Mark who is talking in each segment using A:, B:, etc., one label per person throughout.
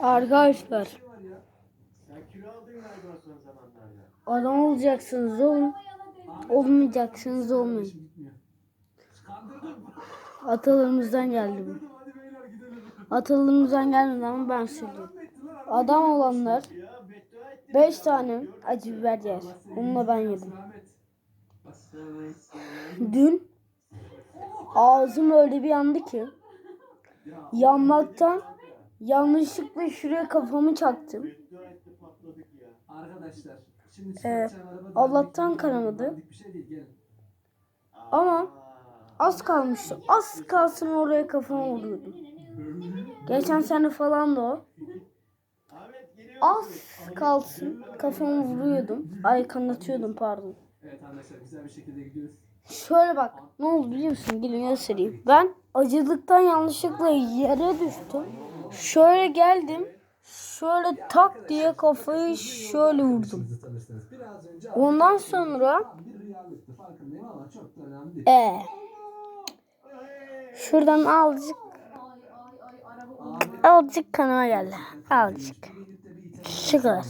A: Arkadaşlar adam olacaksınız oğlum. Olmayacaksınız olmayın. Atalarımızdan geldi bu. Atalarımızdan gelmedi ama ben söyleyeyim. Adam olanlar
B: Ya beddua ettin.
A: 5 tane acı biber yer. Onunla ben yedim. Dün ağzım öyle bir yandı ki yanmaktan yanlışlıkla şuraya kafamı çaktım.
C: Arkadaşlar şimdi
A: Ee, Allah'tan kanamadı.
C: şey.
A: Ama az kalmıştı. Az kalsın oraya kafama vuruyordum. Geçen sene falan da o. Az kalsın kafamı vuruyordum. Ay kanatıyordum pardon.
C: Evet arkadaşlar güzel bir şekilde gidiyoruz.
A: Şöyle bak ne oldu biliyor musun? Gelin göstereyim. Ben acılıktan yanlışlıkla yere düştüm. Şöyle geldim. Şöyle tak diye kafayı şöyle vurdum. Ondan sonra ee, şuradan azıcık azıcık kanıma geldi. Azıcık. Şu kadar.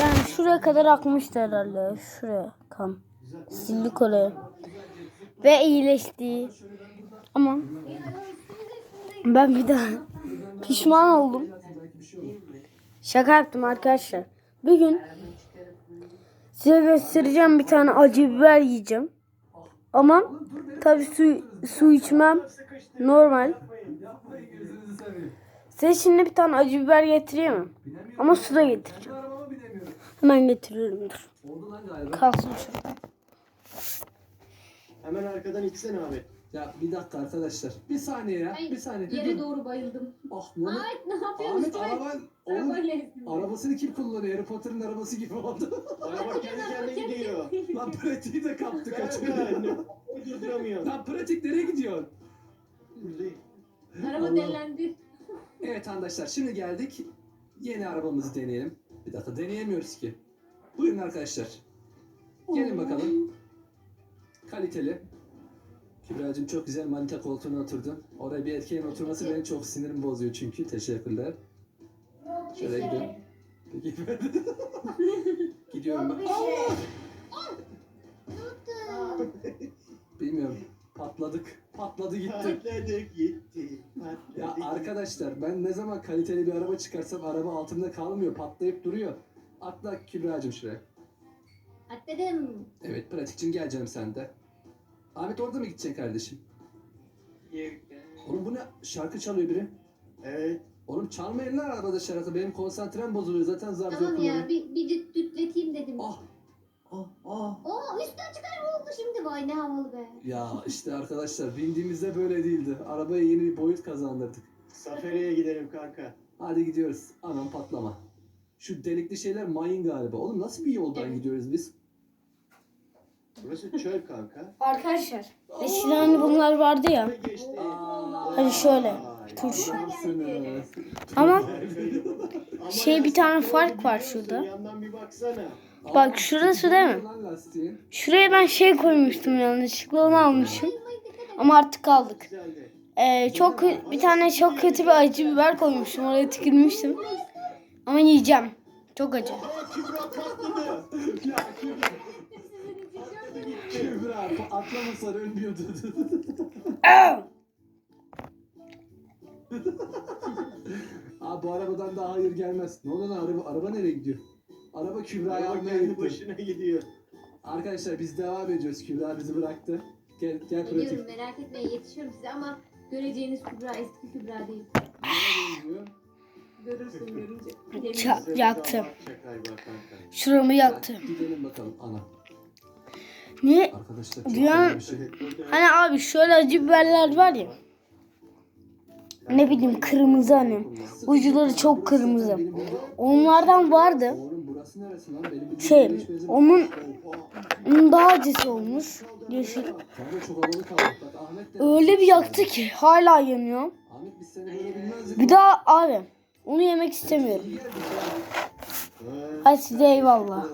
A: Yani şuraya kadar akmıştı herhalde. Şuraya kan. Sildik oraya. Ve iyileşti. Ama ben bir daha pişman oldum. Şaka yaptım arkadaşlar. Bir gün size göstereceğim bir tane acı biber yiyeceğim. Ama tabi su, su içmem normal. Size şimdi bir tane acı biber getireyim. Ama su da getireceğim. Hemen getiriyorum dur. Kalsın şurada.
B: Hemen arkadan içsene Ahmet.
C: Ya bir dakika arkadaşlar. Bir saniye ya.
D: Hayır,
C: bir saniye.
D: Yere
C: dur.
D: doğru bayıldım.
C: Ah ne?
D: Ay ne yapıyorsun?
C: Ahmet araban... Oğlum arabasını kim kullanıyor? Harry Potter'ın arabası gibi oldu.
B: Araba kendi kendine gidiyor.
C: lan pratiği de kaptı
B: Kanka,
C: kaçırıyor.
B: Durduramıyor.
C: lan pratik nereye gidiyor?
D: Araba delendi.
C: Evet arkadaşlar şimdi geldik. Yeni arabamızı deneyelim. Bir dakika deneyemiyoruz ki. Buyurun arkadaşlar. Gelin bakalım. Kaliteli. Kübra'cığım çok güzel manita koltuğuna oturdun. Oraya bir erkeğin oturması beni çok sinirimi bozuyor çünkü. Teşekkürler. Şöyle gidelim. Peki. Gidiyorum ben. Bilmiyorum. Patladık. Patladı gitti.
B: Patladık gitti.
C: Ya
B: Patladık.
C: arkadaşlar ben ne zaman kaliteli bir araba çıkarsam araba altımda kalmıyor. Patlayıp duruyor. Atla Kübra'cığım şuraya.
D: Atladım.
C: Evet pratikçim geleceğim sen de. Ahmet orada mı gideceksin kardeşim? Oğlum bu ne? Şarkı çalıyor biri.
B: Evet.
C: Oğlum çalmayın lan arabada şarkı. Benim konsantrem bozuluyor zaten zar zor
D: Tamam ya bir, bir düt, dütleteyim dedim.
C: Ah. Ah. Ah.
D: Oo üstten çıkar oldu şimdi vay ne havalı be.
C: Ya işte arkadaşlar bindiğimizde böyle değildi. Arabaya yeni bir boyut kazandırdık.
B: Safari'ye gidelim kanka.
C: Hadi gidiyoruz. Aman patlama. Şu delikli şeyler mayın galiba. Oğlum nasıl bir yoldan
D: Evet.
C: gidiyoruz biz?
B: Burası çöl kanka.
A: Arkadaşlar eskiden hani bunlar vardı ya. Hani şöyle. Turşu. Ama Şey, bir tane fark var şurada.
B: Yandan bir baksana.
A: Bak şurası değil mi? Şuraya ben şey koymuştum yanlışlıkla onu almışım. Ama artık kaldık.
B: Güzeldi.
A: Ee, çok bir tane çok kötü bir acı biber koymuştum. Oraya tükürmüştüm. Ama yiyeceğim. Çok acı.
B: Kübra
C: atlamasan ölmüyordu. Aa bu arabadan daha hayır gelmez. Ne oldu lan araba, araba nereye gidiyor? Araba Kübra'yı
B: Araba
C: almaya
B: kendi
C: gitti.
B: başına gidiyor.
C: Arkadaşlar biz devam ediyoruz. Kübra bizi bıraktı. Gel gel
D: Geliyorum
C: pratik.
D: merak etmeyin yetişiyorum size ama göreceğiniz Kübra eski Kübra değil.
C: Neye benziyor?
D: Görürsün görünce.
A: Ça-
B: Bize
A: yaktı.
B: bir daha bakacak galiba kanka.
A: Şuramı yaktı.
C: Gidelim bakalım ana. Güzel bir şey.
A: Hani abi şöyle acı biberler var ya. Ne bileyim kırmızı hani. Ucuları çok kırmızı. Onlardan vardı. Şey, onun onun daha acısı olmuş. Yeşil. Öyle bir yaktı ki hala yanıyor. Bir daha abi onu yemek istemiyorum.
B: Evet.
A: Hadi size eyvallah.